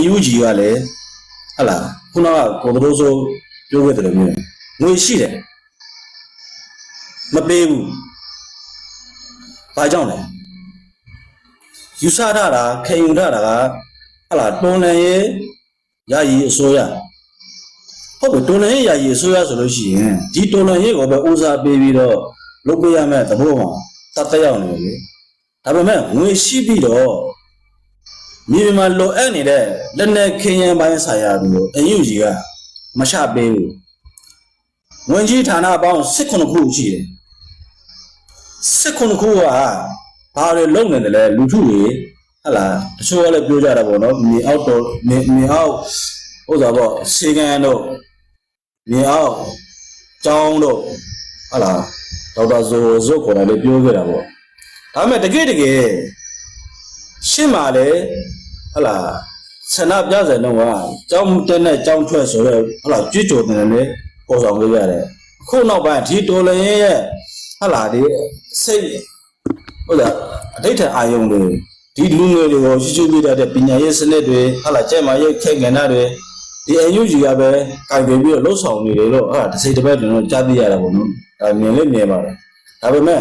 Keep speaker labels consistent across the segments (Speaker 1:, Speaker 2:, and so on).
Speaker 1: NUG ကလည်းဟလာခုနကကိုတို့ဆိုပြောခဲ့တယ်လို့မျိုးငွေရှိတယ်မပေးဘူးဘာကြောင့်လဲယူဆထားတာခေယူထားတာကဟလာတွန်လန်ရဲ့ယာယီအစိုးရဟုတ်ပြီတွန်လန်ရဲ့ယာယီအစိုးရဆိုလို့ရှိရင်ဒီတွန်လန်ရဲ့ကိုပဲဦးစားပေးပြီးတော့လုပ်ပေးရမယ်သဘောမှာတတ်တရောက်နေတယ်လေဒါပေမဲ့ငွေရှိပြီးတော့ မြေပြင်မှာလိုအပ်နေတဲ့လက်နက်ခင်းရန်ပိုင်းဆိုင်ရာမျိုးအယူကြီးကမချပေးဘူးဝင်ကြီးဌာနပေါင်း19ခုရှိတယ်19ခုကဘာတွေလုပ်နေတယ်လဲလူထုတွေဟလာတချို့ကလည်းပြောကြတာပေါ့နော်မြေအောက်တော့မြေမြေအောက်ဥစ္စာပေါ့စေကန်တို့မြေအောက်ကျောင်းတို့ဟလာဒေါက်တာဇိုဇိုခေါ်တယ်လေပြောခဲ့တာပေါ့ဒါပေမဲ့တကယ်တကယ် ရှင်းပါလေဟလာဆန္ဒပြစံတော့ကကြောင်းတက်နဲ့ကြောင်းထွက်ဆိုတော့ဟလာကြွကြိုတယ်လေပေါ်ဆောင်လို့ရတယ်အခုနောက်ပိုင်းဒီတော်လည်းရဲ့ဟလာဒီစိတ်ဟုတ်လားအဋိဋ္ဌာအာယုံတွေဒီလူငယ်တွေကိုရှိရှိပြတတ်တဲ့ပညာရေးစနစ်တွေဟလာကျဲမာရေးခက်ကဏ္ဍတွေဒီအယူကြီးကပဲကြိုင်ပြီးတော့လှုပ်ဆောင်နေတယ်လို့ဟာတစ်စိတ်တစ်ပတ်ကျွန်တော်ကြားသိရတာပေါ့နော်ဒါမြင်လေးမြင်ပါတယ်ဒါပေမဲ့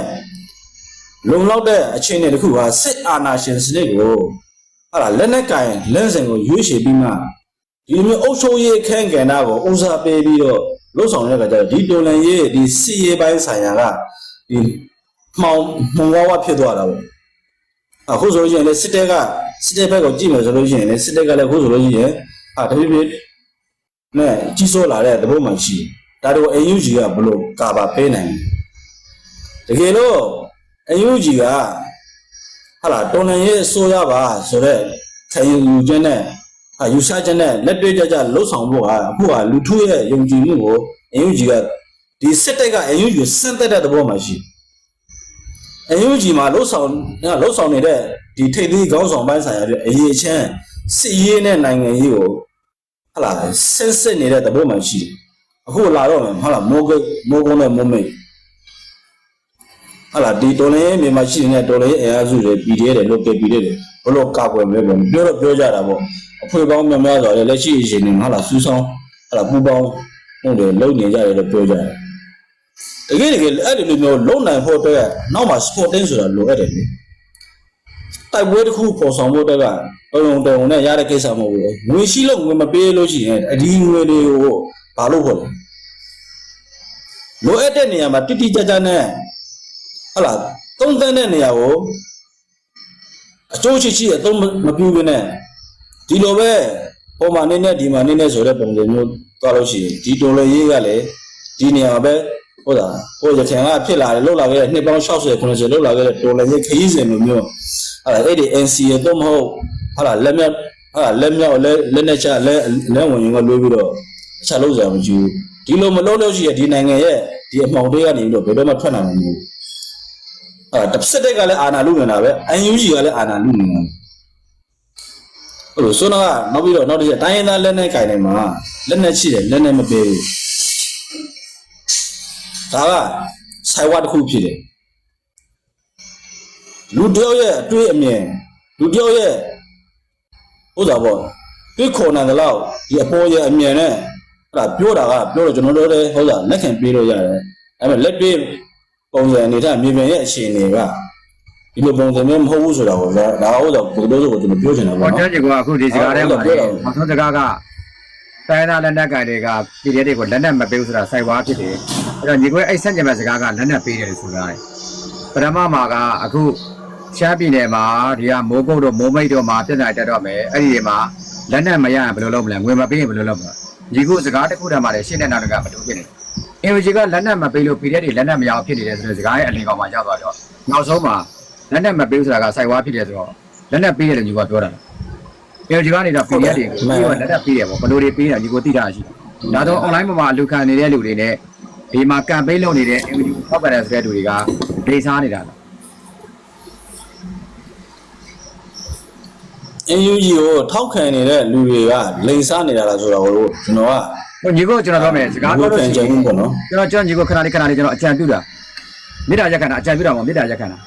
Speaker 1: လုံလောက်တဲ့အခြေအနေတစ်ခုဟာစစ်အာဏာရှင်စနစ်ကိုဟာလာလက်နက်ကင်လက်စင်ကိုရွေးချယ်ပြီးမှဒီလိုမျိုးအုပ်ချုပ်ရေးအခန်းကဏ္ဍကိုဦးစားပေးပြီးတော့လှုပ်ဆောင်တဲ့အခါကျတော့ဒီတော်လန်ရေးဒီစစ်ရေးပိုင်းဆိုင်ရာကဒီမှောင်မှောင်ဝါးဝါဖြစ်သွားတာပေါ့အခုဆိုလို့ရှိရင်လည်းစစ်တပ်ကစစ်တပ်ဘက်ကိုကြည့်မယ်ဆိုလို့ရှိရင်လည်းစစ်တပ်ကလည်းအခုဆိုလို့ရှိရင်ဟာတဖြည်းဖြည်းနဲ့ကြီးစိုးလာတဲ့သဘောမှရှိတယ်ဒါတော့ AUG ကဘလို့ကာပါပေးနိုင်တယ်တကယ်လို့ အယူကြီးကဟာလာတော်လန်ရေးအစိုးရပါဆိုတော့ခံယူခြင်းနဲ့ဟာယူဆခြင်းနဲ့လက်တွေ့ကြကြလှုပ်ဆောင်ဖို့ဟာအခုကလူထုရဲ့ယုံကြည်မှုကိုအယူကြီးကဒီစစ်တပ်ကအယူကြီးကိုစန့်သက်တဲ့သဘောမှရှိအယူကြီးမှာလှုပ်ဆောင်လှုပ်ဆောင်နေတဲ့ဒီထိပ်သီးခေါင်းဆောင်ပိုင်းဆိုင်ရာတွေအရေးချင်းစစ်ရေးနဲ့နိုင်ငံရေးကိုဟာလာဆင်းစစ်နေတဲ့သဘောမှရှိတယ်အခုလာတော့မယ်ဟာလာမိုးကိတ်မိုးကုန်းနဲ့မိုးမိတ် ဟာလာဒီတော်လည်းမြန်မာရှိနေတဲ့တော်လည်းအင်အားစုတွေ PDF တွေလုတ်ပြ PDF တွေဘလို့ကောက်ွယ်မလဲပေါ့ပြောတော့ပြောကြတာပေါ့အဖွေပေါင်းများများဆိုတော့လက်ရှိအချိန်တွေမှာဟာလာစူးဆောင်းဟာလာပူပေါင်းဟုတ်တယ်လုံနေကြတယ်လို့ပြောကြတယ်တကယ်တကယ်အဲ့ဒီလိုမျိုးလုံနိုင်ဖို့အတွက်နောက်မှာ sporting ဆိုတာလိုအပ်တယ်လေတိုက်ပွဲတစ်ခုပေါ်ဆောင်ဖို့အတွက်ကတုံတုံတုံနဲ့ရတဲ့ကိစ္စမဟုတ်ဘူးငွေရှိလို့ငွေမပေးလို့ရှိရင်အဒီငွေတွေကိုဘာလို့ခေါ်လဲလိုအပ်တဲ့နေရာမှာတိတိကျကျနဲ့ ဟုတ်လားသုံးသန်းတဲ့နေရာကိုအကျိုးရှိရှိအသုံးမပြုဘဲနဲ့ဒီလိုပဲပုံမှန်နေနဲ့ဒီမှာနေနဲ့ဆိုတဲ့ပုံစံမျိုးသွားလို့ရှိရင်ဒီတော်လေရေးကလည်းဒီနေရာပဲဟုတ်လားဟိုရချင်ကဖြစ်လာတယ်လောက်လာခဲ့တဲ့နှစ်ပေါင်း60 90လောက်လာခဲ့တဲ့တော်လေရေးခရီးစဉ်လိုမျိုးဟုတ်လားအဲ့ဒီ NCA တော့မဟုတ်ဟုတ်လားလက်မြောက်ဟုတ်လားလက်မြောက်လက်လက်နဲ့ချလက်လက်ဝင်ရင်ကလွှဲပြီးတော့အချက်လုံးစရာမကြည့်ဘူးဒီလိုမလုပ်လို့ရှိရင်ဒီနိုင်ငံရဲ့ဒီအမှောင်တွေကနေပြီးတော့ဘယ်တော့မှထွက်နိုင်မှာမဟုတ်ဘူး အဲတစ်စက်တက်ကလည်းအာနာလူနေတာပဲအန်ယူဂျီကလည်းအာနာလူနေတာဟုတ်လို့ဆိုတော့နောက်ပြီးတော့နောက်တစ်ချက်တိုင်းရင်းသားလက်နဲ့ခြင်နေမှာလက်နဲ့ရှိတယ်လက်နဲ့မပေးဘူးဒါကဆိုင်ဝါတစ်ခုဖြစ်တယ်လူတယောက်ရဲ့အတွေ့အမြင်လူတယောက်ရဲ့ဥစ္စာပေါ့တွေးခေါ်နိုင်တယ်လို့ဒီအပေါ်ရဲ့အမြင်နဲ့အဲ့ဒါပြောတာကပြောတော့ကျွန်တော်တို့လည်းဟုတ်လားလက်ခံပေးလို့ရတယ်အဲ့မဲ့လက်တွေ့ ပုံစံအနေနဲ့မြေပြင်ရဲ့အခြေအနေကဒီလိုပုံစံမျိုးမဟုတ်ဘူးဆိုတာကိုလည်းဒါဟုတ်တော့ဘယ်လိုဆိုကျွန်တော်ပြောချင်တာ။ပေါ့
Speaker 2: ဟော
Speaker 1: နော်
Speaker 2: ကျောင်းကြီးကအခုဒီစကားထဲမှာ
Speaker 1: ဟုတ်
Speaker 2: လေ
Speaker 1: တယ်
Speaker 2: မဆုံးစကားကတိုင်းသားလက်နက်ကိုင်တွေကပြည်ရဲတွေကိုလက်နက်မပေးဘူးဆိုတာစိုက်ဝါဖြစ်တယ်။အဲ့တော့ညီကွဲအဲ့ဆက်ကြမဲ့စကားကလက်နက်ပေးတယ်ဆိုတာလေ။ပထမမှာကအခုရှားပြည်နယ်မှာဒီကမိုးကုတ်တို့မိုးမိတ်တို့မှာပြည်နိုင်တက်တော့မယ်။အဲ့ဒီတွေမှာလက်နက်မရရင်ဘယ်လိုလုပ်မလဲ။ငွေမပေးရင်ဘယ်လိုလုပ်မလဲ။ညီကုစကားတစ်ခုတည်းမှာလည်းရှင်းတဲ့နောက်တကမတူဖြစ်နေ။ အင်ဂျီကလက်နက်မပေးလို့ပြည်ရဲတွေလက်နက်မရအောင်ဖြစ်နေတယ်ဆိုတဲ့စကားရဲ့အလင်ကောင်မှာရောက်သွားတော့နောက်ဆုံးမှာလက်နက်မပေးဘူးဆိုတာကစိုက်ဝါဖြစ်တယ်ဆိုတော့လက်နက်ပေးတယ်လို့ညီကပြောတာ။ပြောကြကနေတော့ PDF တွေကိုပြီးတော့လက်ထပ်ပေးတယ်ပေါ့ဘယ်လိုတွေပေးတာဒီကိုသိတာရှိတယ်ဒါတော့ online ပေါ်မှာလူခံနေတဲ့လူတွေနဲ့ဒီမှာ campaign လုပ်နေတဲ့ NGO ထောက်ပံ့တဲ့ဆိုတဲ့လူတွေကဒေစားနေတာလား
Speaker 1: အန်ယူဂျီကိုထောက်ခံနေတဲ့လူတွေကလိန်စားနေတာလားဆိုတော့ကျွန်တော်က
Speaker 2: ဟို ညီကိုကျွန်တော်ပြောမယ်စကားပြောလို့ရှိ
Speaker 1: ကြ
Speaker 2: ရင်
Speaker 1: ဘူးပေါ့နော်
Speaker 2: ကျွန်တော်ကျွန်တော်ညီကိုခဏလေးခဏလေးကျွန်တော်အကြံပြုတာမေတ္တာရက်ခံတာအကြံပြုတာပေါ့မေတ္တာရက်ခံတာ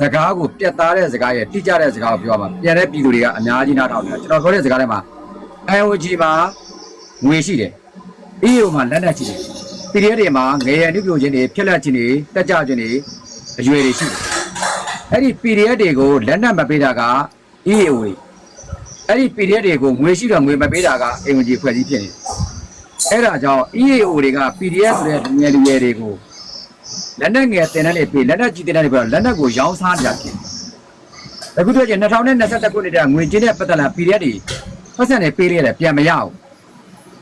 Speaker 2: စကားကိုပြတ်သားတဲ့စကားရဲ့တိကျတဲ့စကားကိုပြောမှာပြန်တဲ့ပြည်သူတွေကအများကြီးနားထောင်နေတာကျွန်တော်ပြောတဲ့စကားထဲမှာ IOG မှာငွေရှိတယ် EU မှာလက်နက်ရှိတယ် PDF တွေမှာငရေအနုပြိုခြင်းတွေဖြစ်လက်ခြင်းတွေတက်ကြခြင်းတွေအရွယ်တွေရှိတယ်အဲ့ဒီ PDF တွေကိုလက်နက်မပေးတာက EU တွေအဲ့ဒီ PDF တွေကိုငွေရှိတော့ငွေမပေးတာက AOG ဖွဲ့စည်းဖြစ်နေတယ် အဲ့ဒါကြောင့် EAO တွေက PDF ဆိုတဲ့ငယ်လူငယ်တွေကိုလက်နက်ငယ်တင်တဲ့နေပြီလက်နက်ကြီးတင်တဲ့နေပြီလက်နက်ကိုရောင်းစားကြဖြစ်တယ်အခုတွေ့ချင်း2021ခုနှစ်တည်းငွေချင်းတဲ့ပတ်သက်လာ PDF တွေပတ်စံနေပေးရတယ်ပြန်မရဘူး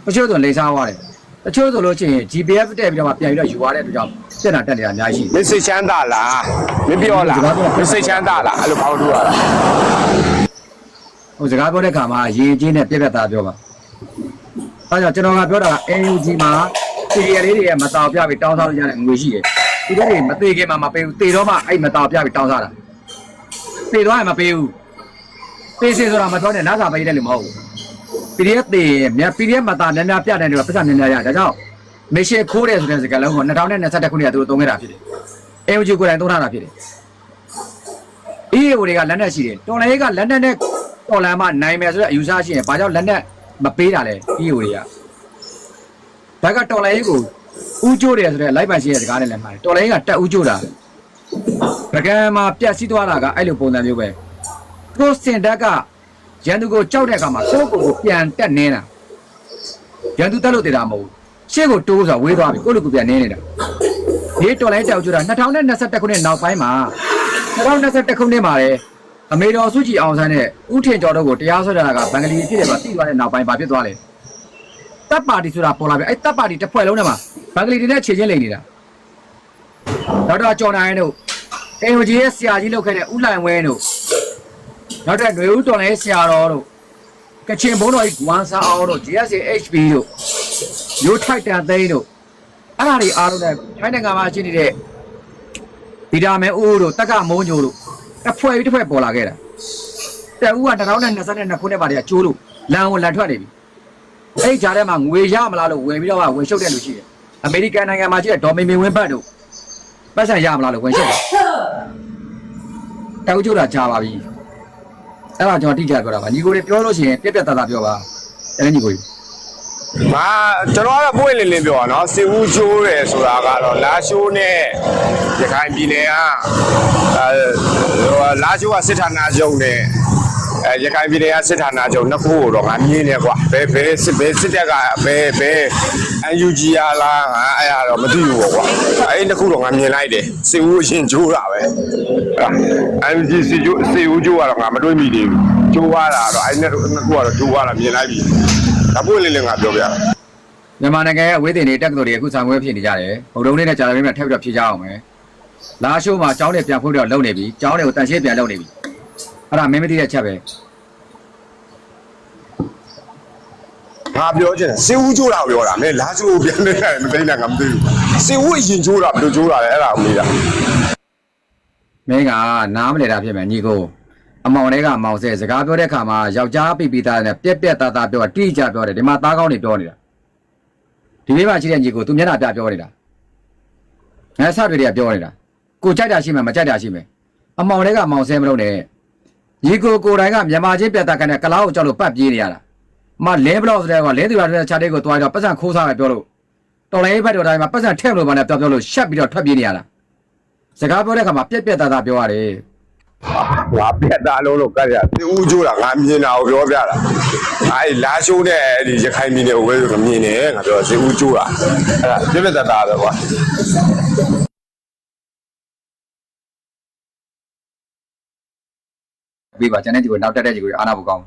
Speaker 2: တချို့ဆိုလိမ့်စားသွားတယ်တချို့ဆိုလို့ရှိရင် GPF တက်ပြီးတော့မှပြန်ပြီးတော့ယူသွားတဲ့အတွက်ကြောင့်တက်တာတက်နေတာအများကြီးရှိတယ်
Speaker 3: မစ်စိတ်ချမ်းသာလားမင်းပြောလားမစ်စိတ်ချမ်းသာလားအဲ့လိုကောင်းလို့ရတာ
Speaker 2: ဟိုစကားပြောတဲ့ခါမှာရေချင်းနဲ့ပြက်ပြက်သားပြောပါ အဲကြောင့်ကျွန်တော်ကပြောတာက AUG မှာ CDR လေးတွေရဲ့မတော်ပြပြီးတောင်းစားလို့ရတဲ့ငွေရှိတယ်ဒီတဲ့တွေမသေးခင်မှာမပေးဘူးသေတော့မှအဲ့မတော်ပြပြီးတောင်းစားတာသေတော့ရင်မပေးဘူးသေစေဆိုတာမပြောနဲ့နားစာပေးတယ်လို့မဟုတ်ဘူး PDF သေရင်မြတ် PDF မတာများများပြတဲ့တွေပတ်စံများများရဒါကြောင့်မေရှေခိုးတယ်ဆိုတဲ့စကားလုံးကို2021ခုနှစ်ကသူတို့သုံးခဲ့တာဖြစ်တယ် AUG ကိုယ်တိုင်သုံးထားတာဖြစ်တယ် EAO တွေကလက်နက်ရှိတယ်တော်လည်းကလက်နက်နဲ့တော်လန်မှနိုင်မယ်ဆိုတဲ့အယူဆရှိရင်ဘာကြောင့်လက်နက် မပေးတာလဲ EAO တွေကဒါကတော်လည်းကိုဥကျိုးတယ်ဆိုတဲ့လိုက်ပိုင်ရှိတဲ့စကားနဲ့လည်းမှားတယ်တော်လည်းကတက်ဥကျိုးတာပကံမှာပြက်စီးသွားတာကအဲ့လိုပုံစံမျိုးပဲကိုစင်တက်ကရန်သူကိုကြောက်တဲ့အခါမှာကိုယ့်ကိုယ်ကိုပြန်တက်နေတာရန်သူတက်လို့တည်တာမဟုတ်ဘူးရှေ့ကိုတိုးဆိုတာဝေးသွားပြီကိုယ့်လူကိုပြန်နေနေတာဒီတော်လည်းတောက်ကျတာ2021ခုနှစ်နောက်ပိုင်းမှာ2021ခုနှစ်မှာလေ အမေတော်စုကြည်အောင်ဆန်းနဲ့ဥထင်ကျော်တို့ကိုတရားစွဲတာကဘင်္ဂလီဖြစ်တယ်မှာသိသွားတဲ့နောက်ပိုင်းဘာဖြစ်သွားလဲတပ်ပါတီဆိုတာပေါ်လာပြီအဲ့တပ်ပါတီတစ်ဖွဲ့လုံးထဲမှာဘင်္ဂလီတွေနဲ့ခြေချင်းလိန်နေတာဒေါက်တာကျော်နိုင်တို့အေယိုဂျီရဲ့ဆရာကြီးလုပ်ခဲ့တဲ့ဥလိုင်ဝဲတို့နောက်တဲ့ຫນွေဦးတော်လည်းဆရာတော်တို့ကချင်ဘုန်းတော်ကြီးဂွမ်ဆာအောင်တို့ GSA HB တို့ရိုးထိုက်တန်သိန်းတို့အဲ့ဒါတွေအားလုံးနဲ့ထိုင်းနိုင်ငံမှာရှိနေတဲ့ဗီတာမင်အိုးတို့တက်ကမိုးညိုတို့ တစ်ဖွဲ့ပြီးတစ်ဖွဲ့ပေါ်လာခဲ့တာတဲ့ဦးက2022ခုနှစ်ပါတည်းကကျိုးလို့လမ်းကိုလန်ထွက်နေပြီအဲ့ကြားထဲမှာငွေရမလားလို့ဝင်ပြီးတော့မှဝင်ရှုပ်တဲ့လူရှိတယ်အမေရိကန်နိုင်ငံမှာရှိတဲ့ဒေါ်မီမင်ဝင်းဘတ်တို့ပတ်စံရမလားလို့ဝင်ရှုပ်တယ်တောက်ကျိုးတာကြားပါပြီအဲ့ဒါကျွန်တော်တိကျပြောတာပါညီကိုတွေပြောလို့ရှိရင်ပြက်ပြက်သားသားပြောပါအဲ့ညီကိုကြီး
Speaker 3: မာကျွန်တော်ကတော့ပွင့်လင်းလင်းပြောတာနော်စေဦးချိုးတယ်ဆိုတာကတော့လာရှိုးနဲ့ရခိုင်ပြည်နယ်ကအဲဟိုလာရှိုးကစစ်ဌာနချုပ်နဲ့အဲရခိုင်ပြည်နယ်ကစစ်ဌာနချုပ်နှစ်ခုကိုတော့ငါမြင်နေကွာဘယ်ဘယ်စစ်ဘယ်စစ်တပ်ကဘယ်ဘယ် UNG ရလားငါအဲ့ဒါတော့မသိဘူးပေါ့ကွာအဲ့ဒီနှစ်ခုတော့ငါမြင်လိုက်တယ်စေဦးအရင်ချိုးတာပဲ UNG စီချိုးစေဦးချိုးကတော့ငါမတွေးမိသေးဘူးချိုးသွားတာတော့အဲ့ဒီနှစ်ခုကတော့ချိုးသွားတာမြင်လိုက်ပြီ ဒါပွင့်လင်းလင်းငါပြောပြတာ
Speaker 2: မြန်မာနိုင်ငံရဲ့အဝေးတင်တွေတက္ကသိုလ်တွေအခုဆောင်ဝဲဖြစ်နေကြတယ်ဗုဒ္ဓုံလေးနဲ့ကြာသမီးနဲ့ထပ်ပြီးတော့ဖြည့်ကြအောင်မယ်လာရှိုးမှာကျောင်းတွေပြန်ဖွင့်ပြီးတော့လုပ်နေပြီကျောင်းတွေကိုတန်ရှင်းပြန်လုပ်နေပြီအဲ့ဒါမင်းမသိတဲ့ချက်ပဲ
Speaker 3: ငါပြောချင်တယ်စေဦးကျိုးတာကိုပြောတာမင်းလာကျိုးကိုပြန်နေတယ်မသိနိုင်ငါမသိဘူးစေဦးအရင်ကျိုးတာဘယ်လိုကျိုးတာလဲအဲ့ဒါကိုမေးတာ
Speaker 2: မင်းကနားမလဲတာဖြစ်မယ်ညီကို အမောင်တွေကမောင်ဆဲစကားပြောတဲ့ခါမှာယောက်ျားပိပိသားနဲ့ပြက်ပြက်သားသားပြောတိကျပြောတယ်ဒီမှာသားကောင်းတွေပြောနေတာဒီဘေးမှာရှိတဲ့ညီကိုသူမျက်နှာပြပြောနေတာငါဆတွေတွေကပြောနေတာကိုကြိုက်တာရှိမယ်မကြိုက်တာရှိမယ်အမောင်တွေကမောင်ဆဲမလုပ်နဲ့ညီကိုကိုယ်တိုင်ကမြန်မာချင်းပြတ်သားကနေကလားကိုကြောက်လို့ပတ်ပြေးနေရတာမလဲဘလောက်ဆိုတဲ့ကလဲသူရတဲ့ခြားတဲ့ကိုတွားတော့ပတ်စံခိုးစားပဲပြောလို့တော်လိုင်းဘက်တော်တိုင်းမှာပတ်စံထည့်လို့ပါနဲ့ပြောပြောလို့ရှက်ပြီးတော့ထွက်ပြေးနေရတာစကားပြောတဲ့ခါမှာပြက်ပြက်သားသားပြောရတယ်
Speaker 3: ငါပြက်သားလုံးလို့ကတ်ရစေဦးကျိုးတာငါမြင်တာကိုပြောပြတာအဲ့လာရှိုးနဲ့အဲ့ဒီရခိုင်ပြည်နယ်ကိုပဲဆိုတော့မြင်တယ်ငါပြောစေဦးကျိုးတာအဲ့ဒါပြက်ပြက်သားသားပဲကွာ
Speaker 2: ပြီးပါကျန်တဲ့ဒီကိုနောက်တက်တဲ့ဒီကိုအာနာဖို့ကောင်း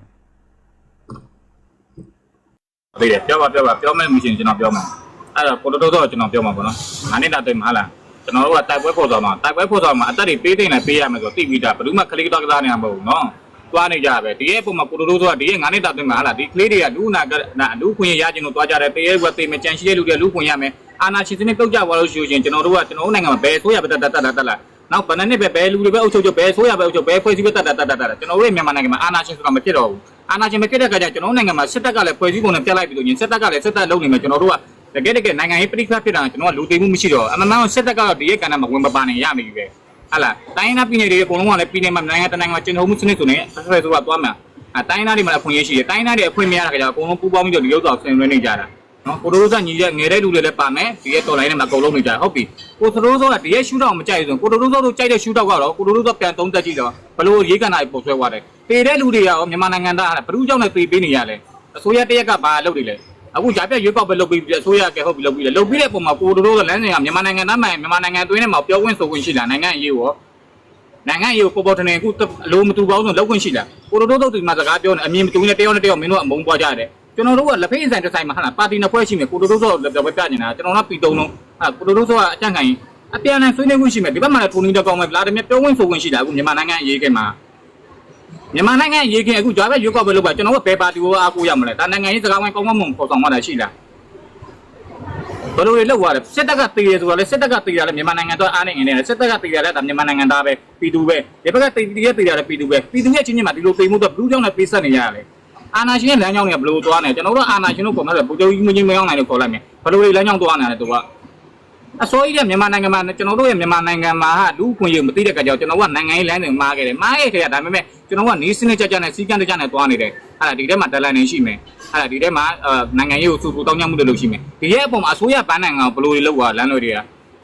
Speaker 4: သိတယ်ပြောပါပြောပါပြောမဲ့မရှင်ကျွန်တော်ပြောမှာအဲ့တော့ကိုတိုးတိုးတော့ကျွန်တော်ပြောမှာပေါ့နော်ငါနေတာတွေ့မှာလား ကျွန်တော်တို့ကတိုက်ပွဲဖို့သွားမှာတိုက်ပွဲဖို့သွားမှာအသက်တွေပေးသိနေပေးရမယ်ဆိုတိပြီးတာဘယ်သူမှခလေးတော့ကစားနေမှာမဟုတ်ဘူးနော်သွားနေကြပဲဒီရဲ့ပုံမှာကိုတိုးတိုးကဒီရဲ့ငါနေတာတွေ့မှာဟာလားဒီကလေးတွေကလူနာကလူခွင့်ရခြင်းလို့သွားကြတယ်တေးရဲကတေးမကြံရှိတဲ့လူတွေလူခွင့်ရမယ်အာနာရှင်စနစ်ပြုတ်ကြသွားလို့ရှိရင်ကျွန်တော်တို့ကကျွန်တော်တို့နိုင်ငံမှာဘယ်ဆိုရပဲတတ်တတ်တတ်တတ်လားနောက်ဗဏ္ဍနဲ့ပဲဘယ်လူတွေပဲအုပ်ချုပ်ချုပ်ဘယ်ဆိုရပဲအုပ်ချုပ်ဘယ်ဖွဲ့စည်းပဲတတ်တတ်တတ်တတ်ကျွန်တော်တို့မြန်မာနိုင်ငံမှာအာနာရှင်ဆိုတာမဖြစ်တော့ဘူးအာနာရှင်မဖြစ်တဲ့အခါကျကျွန်တော်တို့နိုင်ငံမှာစစ်တပ်ကလည်းဖွဲ့စည်းပုံနဲ့ပြလိုက်ပြီးတော့ရင်စစ်တပ်ကလည်းစစ်တပ်လုပ်နေမယ်ကျွန်တော်တို့က တကယ်တကယ်နိုင်ငံရေးပြိခတ်ဖြစ်တာကျွန်တော်ကလူသိမှုမရှိတော့အမှန်မှန်စစ်တပ်ကတော့ဒီရဲ့ကဏ္ဍမှာဝင်မပါနိုင်ရမယ်ကြီးပဲဟာလားတိုင်းနာပြည်နယ်တွေအကုန်လုံးကလည်းပြည်နယ်မှာနိုင်ငံတနိုင်ငံမှာကျင်းထုံးမှုစနစ်ဆိုနေဆက်ဆက်ဆိုတာသွားမှာအဲတိုင်းနာတွေမှာအခွင့်အရေးရှိတယ်တိုင်းနာတွေအခွင့်မရတဲ့ခါကျတော့အကုန်လုံးပူးပေါင်းပြီးတော့ဒီရုပ်တော်ဆင်နွှဲနေကြတာနော်ကိုတိုးစားညီတဲ့ငယ်တဲ့လူတွေလည်းပါမယ်ဒီရဲ့တော်လိုင်းထဲမှာအကုန်လုံးနေကြဟုတ်ပြီကိုတိုးစားကဒီရဲ့ရှူတောင်မကြိုက်ဘူးဆိုကိုတိုးစားတို့ကြိုက်တဲ့ရှူတောက်ကတော့ကိုတိုးစားပြန်သုံးသက်ကြည့်တော့ဘလို့ရေးကန်တာပုံဆွဲသွားတယ်ပေတဲ့လူတွေရောမြန်မာနိုင်ငံသားဟာဘလူးကြောင့်လည်းပေပေးနေရလဲအစိုးရတရက်ကဘာလုပ်နေလဲ အခုဂျာပြက်ရွေးကောက်ပဲလုပ်ပြီးအစိုးရကဲဟုတ်ပြီလုပ်ပြီးလေလုပ်ပြီးတဲ့ပုံမှာကိုတိုးစားလမ်းစဉ်ကမြန်မာနိုင်ငံသားမှမြန်မာနိုင်ငံအတွင်းထဲမှာပြောခွင့်ဆိုခွင့်ရှိလားနိုင်ငံအရေးရောနိုင်ငံရေးကိုပေါ်ပေါ်ထနေအခုအလိုမတူပါဘူးဆိုလောက်ခွင့်ရှိလားကိုတို့တို့တို့ဒီမှာစကားပြောနေအမြင်မတူနဲ့တယောက်နဲ့တယောက်မင်းတို့အမုန်းပွားကြတယ်ကျွန်တော်တို့ကလက်ဖေးဆိုင်တစ်ဆိုင်မှာဟာလားပါတီနှစ်ဖွဲ့ရှိမယ်ကိုတို့တို့တို့လည်းပြပြနေတာကျွန်တော်ကပီတုံလုံးဟာကိုတို့တို့တို့ကအကြံ့ခိုင်အပြန်အလှန်ဆွေးနွေးခွင့်ရှိမယ်ဒီဘက်မှာလည်းထိုးနီးတော့ကောင်းမယ်ဗလာဒမီပြောခွင့်ဆိုခွင့်ရှိတာအခုမြန်မာနိုင်ငံအရေးကိမှာ မြန်မာနိုင်ငံအရေးကိအခုကြွားပဲရွေးကောက်ပဲလုပ်ပါကျွန်တော်ကဘယ်ပါတီကိုအားကိုးရမလဲဒါနိုင်ငံရေးစကားဝိုင်းကောင်းကောင်းမွန်ပေါ်ဆောင်ရတာရှိလားဘယ်လိုတွေလောက်သွားလဲစစ်တပ်ကတည်ရဆိုတော့လေစစ်တပ်ကတည်ရတယ်မြန်မာနိုင်ငံတော့အားနေနေတယ်စစ်တပ်ကတည်ရတယ်ဒါမြန်မာနိုင်ငံသားပဲပြည်သူပဲဒီဘက်ကတည်တည်ရတည်ရတယ်ပြည်သူပဲပြည်သူရဲ့ချင်းချင်းမှာဒီလိုတည်မှုတော့ဘလူးကြောင့်လည်းပေးဆက်နေရတယ်အာနာရှင်ရဲ့လမ်းကြောင်းတွေကဘယ်လိုသွားနေကျွန်တော်တို့အာနာရှင်တို့ပုံမှန်ပူတိုကြီးမင်းမရောက်နိုင်လို့ခေါ်လိုက်မယ်ဘယ်လိုတွေလမ်းကြောင်းသွားနေလဲသူကအစိုးရရဲ့မြန်မာနိုင်ငံမှာကျွန်တော်တို့ရဲ့မြန်မာနိုင်ငံမှာဟာလူခွင့်ရမသိတဲ့ကကြောင့်ကျွန်တော်ကနိုင်ငံရေးလမ်းတွေမှားခဲ့တယ်မှားခဲ့ခဲ့ရဒါပေမဲ့ ကျွန်တော်ကနေစနစ်ကြကြနဲ့စီကံတကြနဲ့သွားနေတယ်အဲ့ဒါဒီထဲမှာဒလန်နေရှိမယ်အဲ့ဒါဒီထဲမှာနိုင်ငံရေးကိုစူပူတောင်းကြမှုတွေလုပ်ရှိမယ်ဒီရဲ့အပေါ်မှာအစိုးရဘန်းနိုင်ငံကိုဘယ်လိုတွေလုပ်သွားလမ်းတွေတွေက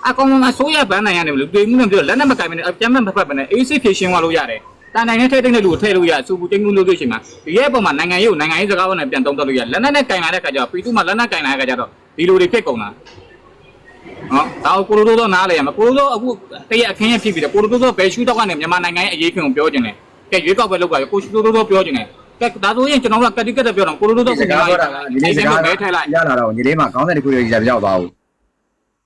Speaker 4: အကောင်ကအစိုးရဘန်းနိုင်ငံတွေဘယ်လိုတွေ့မှုနဲ့ပြောလက်နက်မကင်မနဲ့အပြတ်မဲ့ဖက်ဖက်ပဲနဲ့အေးစစ်ဖြည့်ရှင်းသွားလို့ရတယ်တန်နိုင်ငံထဲတိတ်တဲ့လူကိုထည့်လို့ရစူပူတိတ်မှုလို့လို့ရှိမှာဒီရဲ့အပေါ်မှာနိုင်ငံရေးကိုနိုင်ငံရေးစကားဝနဲ့ပြန်တုံးတက်လို့ရလက်နက်နဲ့ကင်လာတဲ့ခါကျတော့ပြည်သူမှလက်နက်ကင်လာတဲ့ခါကျတော့ဒီလိုတွေဖြစ်ကုန်တာနော်ဒါကိုကိုလိုတိုးတော့နားလဲရမှာကိုလိုတိုးအခုတရက်အခင်းရဖြစ်ပြီးတယ်ကိုလိုတိုးတော့ဘယ်ရှူတော့ကနေမြန်မာနိုင်ငံရဲ့အရေးခင်ကိုပြောခြင်းလဲ ကဲရွေးကောက်ပဲလုပ်ပါရကိုရှူတိုးတော့ပြောခြင်းလဲကဲဒါဆိုရင်ကျွန်တော်တို့ကကတိကတ်ပြောတော့ကိုလိုတိုး
Speaker 2: ဒီ
Speaker 4: တော့
Speaker 2: စကားပြောတာကဒီနေ့စကား
Speaker 4: ပဲထဲလိုက်
Speaker 2: ရလာတော့ညီလေးမှာခေါင်းစဉ်တစ်ခုလေးကြီးရောက်သွားဘူး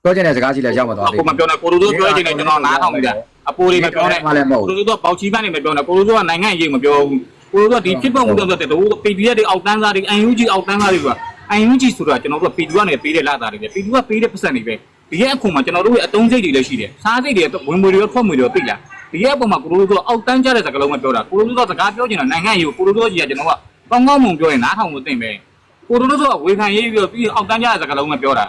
Speaker 2: ပြောချင်တဲ့စကားကြီးလည်းရောက်မသွားသေး
Speaker 4: ကိုမပြောနဲ့ကိုလိုတိုးပြောခြင်းလဲကျွန်တော်နားထောင်ပြီးတာအပိုးလေးမပြောနဲ့
Speaker 2: မှလည်းမဟုတ်
Speaker 4: ကိုလိုတိုးပေါက်ချီပန်းနေမပြောနဲ့ကိုလိုတိုးကနိုင်ငံရေးမပြောဘူးကိုလိုတိုးကဒီဖြစ်ပေါ်မှုတော့တဲ့တို့ PDF တွေအောက်တန်းသားတွေ UNG အောက်တန်းသားတွေက UNG ဆိုတာကျွန်တော်တို့က PD ကနေပေးတဲ့လာတာတွေပဲ PD ကပေးတဲ့ပတ်စံတွေပဲဒီရဲ့အခုမှကျွန်တော်တို့ရဲ့အတုံးစိတ်တွေလည်းရှိတယ်စားစိတ်တွေဝင်မွေတွေရောထွက်မွေတွေရောသိလား ဒီရဲ့အပေါ်မှာကိုလိုတိုးအောက်တန်းကြတဲ့စကားလုံးပဲပြောတာကိုလိုတိုးကစကားပြောချင်တာနိုင်ငံရေးကိုကိုလိုတိုးကြီးကကျွန်တော်ကကောင်းကောင်းမွန်ပြောရင်နားထောင်လို့သိမ့်ပဲကိုလိုတိုးကဝေခံရေးပြီးတော့ပြီးအောက်တန်းကြတဲ့စကားလုံးပဲပြောတာ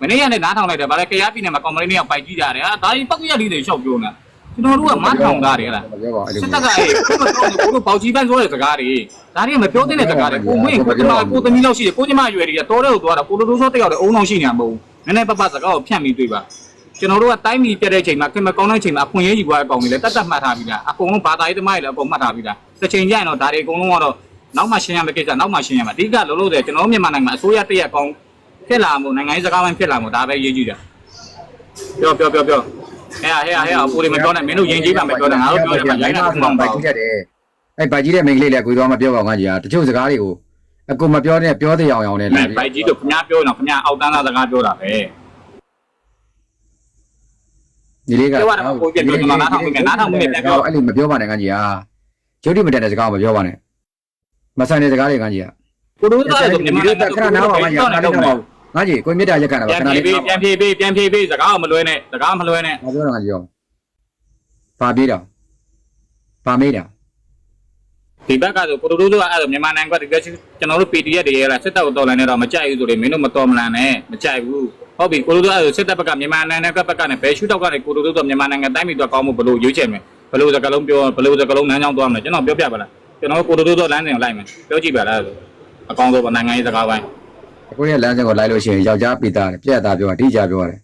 Speaker 4: မနေ့ကလည်းနားထောင်လိုက်တယ်ဗါလဲကရားပြည်နယ်မှာကောင်မလေးတွေကပိုက်ကြည့်ကြတယ်ဟာဒါကြီးပောက်ရလေးတွေရှောက်ပြောနေတာကျွန်တော်တို့ကမထောင်တာတွေဟလား
Speaker 2: မပြောပါအဲ့လို
Speaker 4: စစ်တပ်ကအေးကိုမပြောဘူးကိုတို့ပေါချီပန်းဆိုတဲ့စကားတွေဒါတွေကမပြောသင့်တဲ့စကားတွေကိုမင်းကိုကျမကိုသမီးလောက်ရှိတယ်ကိုကျမရွယ်တွေကတော်တဲ့ကိုသွားတာကိုလိုလိုဆိုတယောက်တည်းအုံအောင်ရှိနေတာမဟုတ်ဘူးနည်းနည်းပပစကားကိုဖြန့်ပြီးတွေ့ပါ ကျွန်တော်တို့ကတိုင်းပြည်ပြတဲ့ချိန်မှာခင်မကောင်းတဲ့ချိန်မှာအခွင့်အရေးယူသွားတဲ့အကောင်တွေလည်းတတ်တတ်မှတ်ထားပြီးသားအကုန်လုံးဘာသာရေးသမားတွေလည်းအကုန်မှတ်ထားပြီးသားတစ်ချိန်ကျရင်တော့ဒါတွေအကုန်လုံးကတော့နောက်မှရှင်းရမယ့်ကိစ္စနောက်မှရှင်းရမှာအဓိကလုံးလို့တယ်ကျွန်တော်မြန်မာနိုင်ငံအစိုးရတရက်ကောင်းဖြစ်လာမှုနိုင်ငံရေးစကားပိုင်းဖြစ်လာမှုဒါပဲရေးကြည့်တာပြောပြောပြောပြောဟဲ့ဟဲ့ဟဲ့ဟဲ့အပူတွေမပြောနဲ့မင်းတို့ယဉ်ကျေးပါမပြောနဲ့ငါတို့ပြောတယ်မှာရိုင်းတာခုမှမ
Speaker 2: ဘို
Speaker 4: ပါ
Speaker 2: က်
Speaker 4: ဘူး
Speaker 2: ကြီးတက်တယ်အဲ့ဘိုက်ကြီးတဲ့မိန်းကလေးလည်းကိုသွားမပြောပါဘူးငါကြီးဟာတချို့စကားတွေကိုအကူမပြောနဲ့ပြောတဲ့အောင်အောင်နဲ့လာ
Speaker 4: ဘိုက်ကြီးတို့ခင်ဗျားပြောတော့ခင်ဗျားအောက်တန်းသားစကားပြောတာပဲ
Speaker 2: ညီလေးက
Speaker 4: ပြောရတာကိုပြပြောကျွန်တော်နားထောင်မိမယ်နားထောင်မိမယ်ပြန်ပြော
Speaker 2: အဲ့လိုမပြောပါနဲ့ငါကြီးဟာကျုပ်တိမတက်တဲ့စကားကိုမပြောပါနဲ့မဆန်တဲ့စကားတွေငါကြီးဟာ
Speaker 4: ကိုတို့သားဆိုမြန်မာနိုင်ငံ
Speaker 2: ခဏနားပါငါကြီးခဏနားပါငါကြီးကိုမြစ်တာရက်ခံတာ
Speaker 4: ပြ
Speaker 2: ပါ
Speaker 4: န်
Speaker 2: ခဏ
Speaker 4: ပြေး
Speaker 2: လေး
Speaker 4: ပေးပြန်ပြေးပေးပြန်ပြေးပေးစကားမလွဲနဲ့စကားမလွဲနဲ့
Speaker 2: ငါပြောတော့ငါကြီးရောပါပြေးတာပါမေးတာ
Speaker 4: ဒီဘက်ကဆိုကိုတို့တို့ကအဲ့လိုမြန်မာနိုင်ငံကတကယ်ကျွန်တော်တို့ PDF တွေရလားစစ်တပ်ကိုတော်လိုင်းနေတော့မကြိုက်ဘူးဆိုလေမင်းတို့မတော်မလန်နဲ့မကြိုက်ဘူး ဟုတ်ပြီကိုတို့တို့အဲ့လိုစစ်တပ်ဘက်ကမြန်မာနိုင်ငံကဘက်ကနဲ့ဘယ်ရှုထောက်ကနေကိုတို့တို့မြန်မာနိုင်ငံတိုင်းပြည်တော့ကောင်းမှုဘလို့ရွေးချယ်မယ်ဘလို့စကားလုံးပြောဘလို့စကားလုံးလမ်းကြောင်းသွားမလဲကျွန်တော်ပြောပြပါလားကျွန်တော်ကိုတို့တို့လမ်းစဉ်ကိုလိုက်မယ်ပြောကြည့်ပါလားအကောင်းဆုံးနိုင်ငံရေးစကားပိုင်း
Speaker 2: အခုရဲ့လမ်းစဉ်ကိုလိုက်လို့ရှိရင်ယောက်ျားပိသားတယ်ပြက်သားပြောတာတိကျပြောတယ်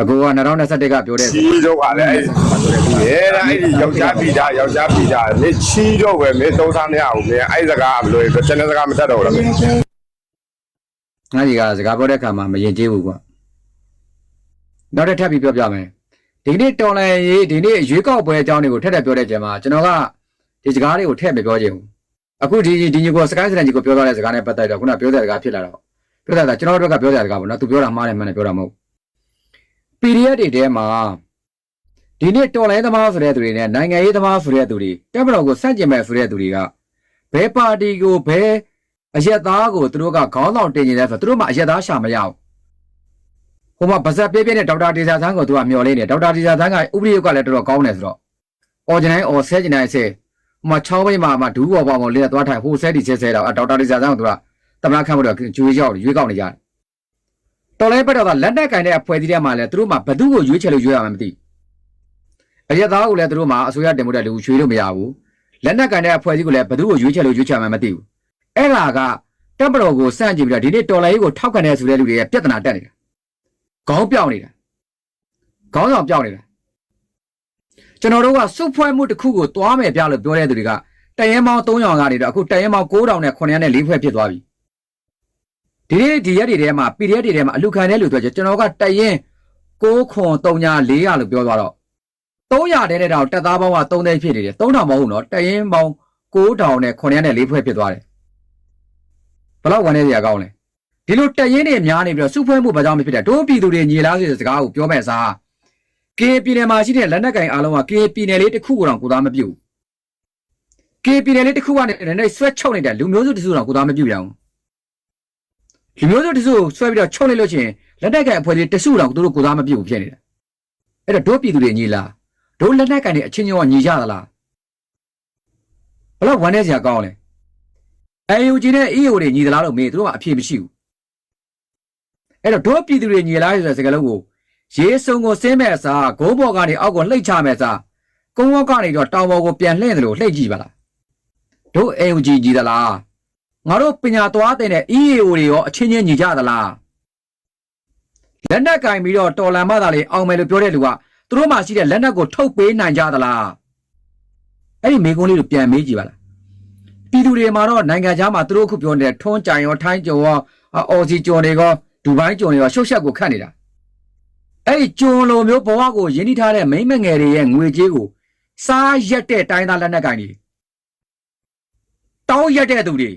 Speaker 2: အခုက2021ကပြောတဲ့
Speaker 3: ချီတော့ကလည်းအဲ့ဒါအဲ့ဒီယောက်ျားပြီးတာယောက်ျားပြီးတာမင်းချီတော့ပဲမင်းသုံးစားမရဘူးမင်းအဲ့စကားဘယ်လိုလဲကျန်တဲ့စကားမတတ်တော့ဘူးလား
Speaker 2: ငါကြီးကစကားပြောတဲ့အခါမှာမရင်ကျေးဘူးကွာနောက်တစ်ထပ်ပြီးပြောပြမယ်ဒီနေ့တော်လန်ရေးဒီနေ့ရွေးကောက်ပွဲအကြောင်းတွေကိုထက်ထက်ပြောတဲ့ကြမှာကျွန်တော်ကဒီစကားတွေကိုထည့်မပြောချင်ဘူးအခုဒီဒီညီကိုစကိုင်းစရန်ကြီးကိုပြောသွားတဲ့စကားနဲ့ပတ်သက်တော့ခုနပြောတဲ့စကားဖြစ်လာတော့ပြောတာကကျွန်တော်တို့ကပြောတဲ့စကားပေါ့နော်သူပြောတာမှားတယ်မှန်တယ်ပြောတာမဟုတ် PDF တွေထဲမှာဒီနေ့တော်လိုင်းသမားဆိုတဲ့သူတွေနဲ့နိုင်ငံရေးသမားဆိုတဲ့သူတွေတက်မတော်ကိုစန့်ကျင်မဲ့ဆိုတဲ့သူတွေကဘယ်ပါတီကိုဘယ် အရက်သားကိုသူတို့ကခေါင်းဆောင်တင်နေတယ်ဆိုတော့သူတို့မှအရက်သားရှာမရဘူးဟိုမှာဗဇက်ပြည့်ပြည့်နဲ့ဒေါက်တာဒေဇာသန်းကိုသူကမျှော်လင့်နေဒေါက်တာဒေဇာသန်းကဥပဒေရုပ်ကလည်းတော်တော်ကောင်းတယ်ဆိုတော့အော်ဂျင်တိုင်းအော်ဆဲဂျင်တိုင်းဆဲဟိုမှာချောင်းပိတ်မှာမှာဒူးပေါ်ပေါ်မှာလင်းသွားထိုင်ဟိုဆဲဒီဆဲဆဲတော့ဒေါက်တာဒေဇာသန်းကိုသူကတမနာခန့်ဖို့တော့ကျွေးရောက်ရွေးကောက်နေကြတယ်တော်လဲဘက်တော့ကလက်နက်ကင်တဲ့အဖွဲ့အစည်းထဲမှာလဲသူတို့မှဘသူ့ကိုရွေးချယ်လို့ရွေးရမှာမသိအရက်သားကိုလည်းသူတို့မှာအစိုးရတင်မှုတဲ့လူရွှေလို့မရဘူးလက်နက်ကန်တဲ့အဖွဲ့အစည်းကိုလည်းဘယ်သူ့ကိုရွေးချယ်လို့ရွေးချယ်မှမသိဘူး အဲ့ဒါကတပ်မတော်ကိုစန့်ကျင်ပြီးတော့ဒီနေ့တော်လိုင်းရေးကိုထောက်ခံတဲ့ဆိုတဲ့လူတွေရဲ့ပြဿနာတက်နေတာခေါင်းပြောင်းနေတာခေါင်းဆောင်ပြောင်းနေတာကျွန်တော်တို့ကစုဖွဲ့မှုတစ်ခုကိုတွားမယ်ပြလို့ပြောတဲ့သူတွေကတရဲမောင်း300ကနေတော့အခုတရဲမောင်း9000နဲ့900နဲ့4ဖွဲ့ဖြစ်သွားပြီဒီနေ့ဒီရက်တွေထဲမှာ PDF တွေထဲမှာအလူခံတဲ့လူတွေကျွန်တော်ကတရင်6ခွန်300 400လို့ပြောသွားတော့300တဲ့တဲ့တောင်တက်သားပေါင်းက3သိန်းဖြစ်နေတယ်3000မဟုတ်ဘူးနော်တရင်ပေါင်း9000နဲ့900နဲ့4ဖွဲ့ဖြစ်သွားတယ် ဘယ်တော့ဝန်နေရကောင်းလဲဒီလိုတရင်တွေများနေပြီးတော့စုဖွဲ့မှုဘာကြောင့်မဖြစ်တဲ့တို့ပြည်သူတွေညီလားဆိုတဲ့စကားကိုပြောမဲ့စားကေပြည်နယ်မှာရှိတဲ့လက်နက်ကင်အားလုံးကကေပြည်နယ်လေးတစ်ခုကိုတော့ကိုသားမပြုတ်ကေပြည်နယ်လေးတစ်ခုကနေနဲ့ဆွဲချုပ်နေတဲ့လူမျိုးစုတစုတော့ကိုသားမပြုတ်ရအောင်လူမျိုးစုတစုကိုဆွဲပြီးတော့ချုပ်လိုက်လို့ချင်းလက်နက်ကင်အဖွဲ့လေးတစုတော့သူတို့ကိုသားမပြုတ်ဖြစ်နေတယ်အဲ့တော့တို့ပြည်သူတွေညီလားတို့လက်နက်ကန်တွေအချင်းချင်းကညီကြသလားဘလို့ဝမ်းနေစရာကောင်းလဲ AUG နဲ့ EO တွေညီသလားလို့မေးသူတို့ကအဖြေမရှိဘူးအဲ့တော့တို့ပြည်သူတွေညီလားဆိုတဲ့စကားလုံးကိုရေးစုံကိုဆင်းမဲ့အစားဂိုးဘော်ကနေအောက်ကိုလှိတ်ချမဲ့အစားကုန်းဝက်ကနေတော့တောင်ပေါ်ကိုပြန်လှည့်တယ်လို့လှိတ်ကြည့်ပါလားတို့ AUG ညီသလားငါတို့ပညာသွားတဲ့ EAO တွေရောအချင်းချင်းညီကြသလားလက်နက်ကင်ပြီးတော့တော်လန်မသားလေးအောင်မယ်လို့ပြောတဲ့လူကသူတို့မှရှိတဲ့လက်နက်ကိုထုတ်ပေးနိုင်ကြသလားအဲ့ဒီမေကုန်းလေးကိုပြန်မေးကြည့်ပါလား ပြည်သူတွေမှာတော့နိုင်ငံခြားမှာသူတို့အခုပြောနေတဲ့ထွန်းကြံရောထိုင်းကျော်ရောအော်စီကျော်တွေရောဒူဘိုင်းကျော်တွေရောရှုပ်ရှက်ကိုခတ်နေတာအဲ့ဒီကျော်လိုမျိုးဘဝကိုရင်းနှီးထားတဲ့မိမ့်မငယ်တွေရဲ့ငွေကြေးကိုစားရက်တဲ့တိုင်းသားလက်နက်ကိုင်တွေတောင်းရက်တဲ့သူတွေ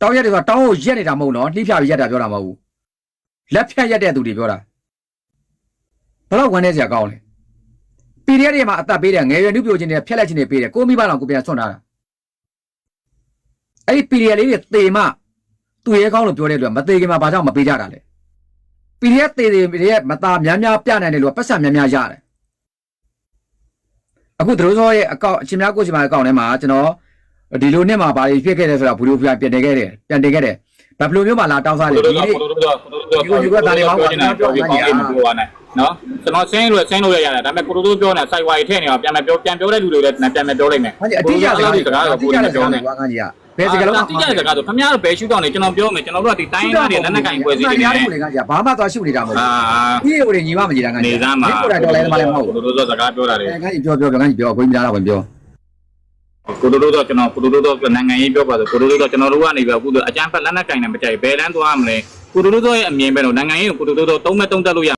Speaker 2: တောင်းရက်တွေဆိုတာတောင်းကိုရက်နေတာမဟုတ်နော်နှိဖြာပြီးရက်တာပြောတာမဟုတ်ဘူးလက်ဖြတ်ရက်တဲ့သူတွေပြောတာဘယ်တော့ဝမ်းနေစရာကောင်းလဲ PDF တွေမှာအသက်ပေးတယ်ငယ်ရွယ်နှုတ်ပြိုခြင်းတွေဖျက်လက်ခြင်းတွေပေးတယ်ကိုမိဘတော်ကိုပြန်ဆွန့်ထားတာ အဲ့ဒီ PDF လေးတွေသေမှသူရဲကောင်းလို့ပြောတဲ့အတွက်မသေးခင်မှာဘာကြောင့်မပေးကြတာလဲ PDF သေတွေရဲ့မသားများများပြနိုင်တယ်လို့ပတ်စံများများရတယ်အခုသရိုးစောရဲ့အကောင့်အချင်းများကိုချင်းများအကောင့်ထဲမှာကျွန်တော်ဒီလိုနဲ့မှာဘာတွေဖြစ်ခဲ့တယ်ဆိုတာဘူလိုပြန်တင်ခဲ့တယ်ပြန်တင်ခဲ့တယ်ဘယ်လိုမျိုးမှလာတောင်းစားတယ်
Speaker 4: ကို
Speaker 2: ဒီ
Speaker 4: တို့
Speaker 2: နေ့
Speaker 4: ကိုတို့တို့ကိုတို့တို့ပြောနေပြောပြီးကောင်းလေးမပြောပါနဲ့နော်ကျွန်တော်ဆင်းလို့ဆင်းလို့ရရတယ်ဒါပေမဲ့ကိုတို့တို့ပြောနေစိုက်ဝါရီထည့်နေတော့ပြန်မပြောပြန်ပြောတဲ့လူတွေလည်းပြန်မပြောလိုက်မယ်။
Speaker 2: ဟာဒီအတိအကျစကား
Speaker 4: စကားတော့ကိုယ်မပြောနဲ့
Speaker 2: ကွာခန်းကြီးက ဘယ်စကားလုံး
Speaker 4: တိကျတဲ့စကားဆိုခမရတော့ဘယ်ရှူတောင်းနေကျွန်တော်ပြောမယ်ကျွန်တော်တို့ကဒီတိုင်းသားတွေလက်နက်ကင်ပွဲစီတွေ
Speaker 2: ညာ
Speaker 4: နဲ့
Speaker 2: လို့လေခန်းကြီးကဘာမှသွားရှုနေတာမဟုတ်
Speaker 4: အာ
Speaker 2: ဘူး။ဒီလိုတွေညီမမညီတာခန်း
Speaker 4: နေ
Speaker 2: ကြီး
Speaker 4: သားမှာ
Speaker 2: ကိုယ်တိုင်တော်လဲသမားလည်းမဟုတ်
Speaker 4: ကို
Speaker 2: ဘူး
Speaker 4: တို့တို့စကားပြောတာလေ။
Speaker 2: အဲခန်းကြီးပြောပြောပြောခန်းကြီးပြောကိုကြီးများတော့ဝင်ပြော
Speaker 4: ကိုတို့တို့တော့ကျွန်တော်ကိုတို့တို့နိုင်ငံရေးပြောပါဆိုကိုတို့တို့ကျွန်တော်တို့ကနေပြီးအခုအကြမ်းဖက်လက်နက်ကင်နဲ့မကြိုက်ဘယ်လန်းသွားမလဲကိုတို့တို့ရဲ့အမြင်ပဲတော့နိုင်ငံရေးကိုကိုတို့တို့သုံးမဲ့သုံးတက်လို့ရ